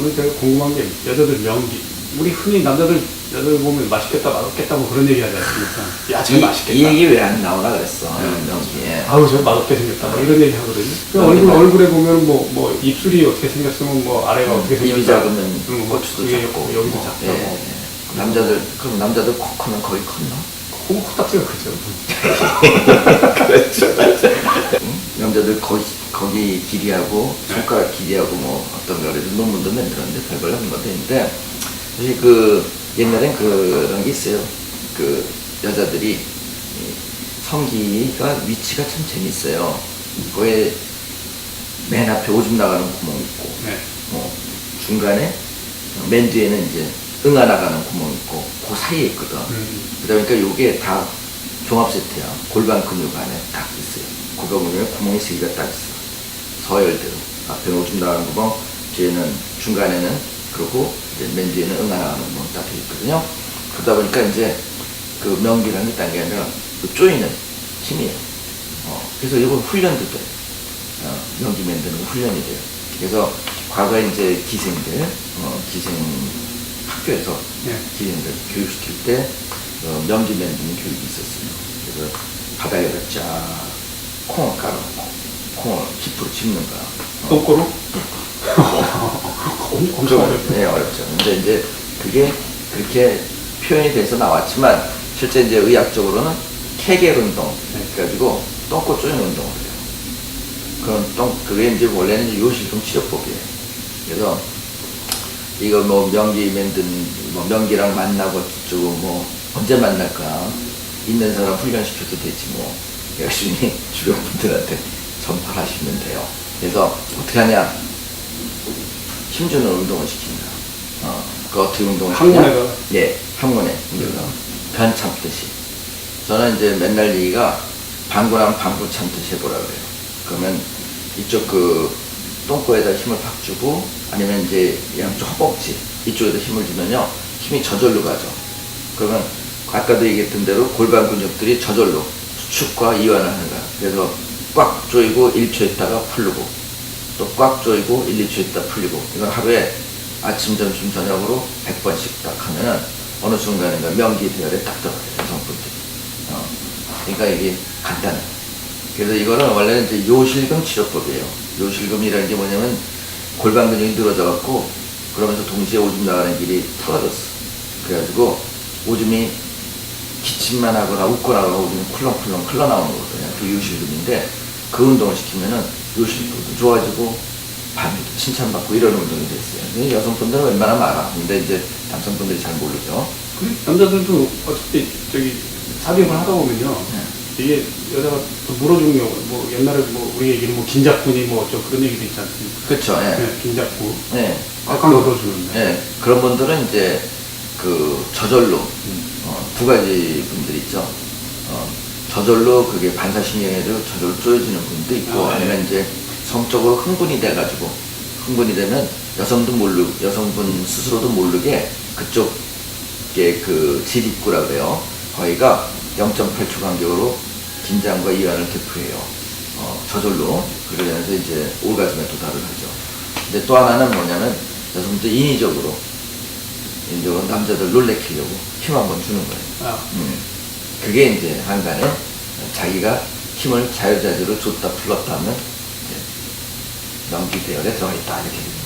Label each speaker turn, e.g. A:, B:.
A: 오늘 제가 궁금한 게 여자들 명기. 우리 흔히 남자들 여자들 보면 맛있겠다 맛없겠다 뭐 그런 얘기 하지 않습니까? 야, 저
B: 이,
A: 맛있겠다.
B: 이 얘기 왜 안 나오나 그랬어
A: 네.
B: 명기에
A: 아우 저 맛없게 생겼다 뭐 이런 얘기 하거든요. 그
B: 그런
A: 얼굴 얼굴에 보면 뭐 뭐 입술이 어떻게 생겼으면 뭐 아래가 어떻게 생겼다.
B: 입이 작으면
A: 음, 뭐
B: 고추도 작고
A: 여기도
B: 뭐,
A: 작다고.
B: 예, 예. 남자들 그럼 남자들 코 크면 거의 컸나?
A: 코 코딱지가 크죠.
B: 그렇죠. 응? 남자들 거기, 거기 길이하고 손가락 길이하고 뭐 어떤 거래도 논문도 만들었는데 별별 하는 것도 있는데 사실 그 옛날엔 그런 게 있어요. 그 여자들이 이 성기가 위치가 참 재밌어요. 거기에 맨 앞에 오줌 나가는 구멍 있고
A: 네.
B: 뭐 중간에 맨 뒤에는 이제 응아 나가는 구멍 있고 그 사이에 있거든.
A: 음.
B: 그러다 보니까 요게 다 종합 세트야. 골반 근육 안에 딱 있어 요. 골반 근육에 구멍이 세 개가 딱 있어. 서열대로. 앞에 오줌 나가는 구멍, 뒤에는 중간에는 그리고 이제 맨 뒤에는 응아 나가는 구멍 딱돼 있거든요. 그러다 보니까 이제 그 명기라는 게딴 게 아니라 그 쪼이는 힘이에요. 어, 그래서 이건 훈련도 돼. 어, 명기 만드는 거 훈련이 돼요. 그래서 과거에 이제 기생들, 어, 기생 학교에서
A: 네.
B: 기생들 교육시킬 때 어, 명기 만드는 교육이 있었어요. 그래서 바닥에다 쫙 콩을 깔아놓고 콩을 깃으로 짚는 거야. 어,
A: 똥꼬로? 엄- 엄청
B: 좀,
A: 어렵죠.
B: 네, 어렵죠. 근데 이제 그게 그렇게 표현이 돼서 나왔지만 실제 이제 의학적으로는 케겔 운동
A: 네.
B: 그래가지고 똥꼬 쪼이는 운동을 해요. 그런 똥 그게 이제 원래는 이제 요실금 치료법이에요. 그래서 이거 뭐 명기 만든 뭐 명기랑 만나고 저거 뭐 언제 만날까 있는 사람 훈련시켜도 되지 뭐 열심히 주변 분들한테 전파하시면 돼요. 그래서 어떻게 하냐 힘주는 운동을 시킵니다. 어, 그 어떻게 운동을?
A: 항문에다가?
B: 예, 항문에 그래서 변 참듯이. 저는 이제 맨날 얘기가 방구랑 방구 참듯이 해보라 그래요. 그러면 이쪽 그 똥꼬에다 힘을 팍 주고 아니면 이제 양쪽 허벅지 이쪽에다 힘을 주면요 힘이 저절로 가죠. 그러면 아까도 얘기했던 대로 골반 근육들이 저절로 수 축과 이완을 하는 거야. 그래서 꽉 조이고 1초 있다가 풀리고 또 꽉 조이고 1, 2초 있다 풀리고 이건 하루에 아침, 점심, 저녁으로 100번씩 딱 하면은 어느 순간인가 명기 대열에 딱 들어가요. 여성분들이. 어. 그러니까 이게 간단해. 그래서 이거는 원래는 이제 요실금 치료법이에요. 요실금이라는 게 뭐냐면 골반 근육이 늘어져 갖고 그러면서 동시에 오줌 나가는 길이 털어졌어. 그래가지고 오줌이 기침만 하거나 웃거나 오줌이 쿨렁쿨렁 흘러나오는 거거든요. 그 요실금인데 그 운동을 시키면은 요실금도 좋아지고 밤에도 칭찬받고 이런 운동이 됐어요. 여성분들은 웬만하면 알아. 근데 이제 남성분들이 잘 모르죠.
A: 그 남자들도 어차피 저기 삽입을 하다 보면요.
B: 네.
A: 이게 여자가 또 물어주는 경우, 뭐 옛날에 뭐 우리 얘기는 뭐 긴작분이 뭐저 그런 얘기도 있지 않습니까?
B: 그렇죠. 예.
A: 네, 긴작부.
B: 예.
A: 꽉꽉 넣어주는데.
B: 예, 그런 분들은 이제 그 저절로 어, 두 가지 분들 있죠. 어, 저절로 그게 반사신경에도 저절로 쪼여지는 분도 있고
A: 아,
B: 아,
A: 네.
B: 니면 이제 성적으로 흥분이 돼가지고 흥분이 되면 여성도 모르 여성분 스스로도 모르게 그쪽에 그 지립구라 그래요. 거기가 0.8초 간격으로 긴장과 이완을 대표해요. 어, 저절로 그러면서 이제 오가즘에 도달을 하죠. 근데 또 하나는 뭐냐면 여성들 인위적으로 인위적으로 남자들 놀래키려고 힘 한번 주는 거예요.
A: 아,
B: 음. 그게 이제 한간에 자기가 힘을 자유자재로 줬다 풀었다 하면 이제 명기 대열에 들어가 있다 이렇게 됩니다.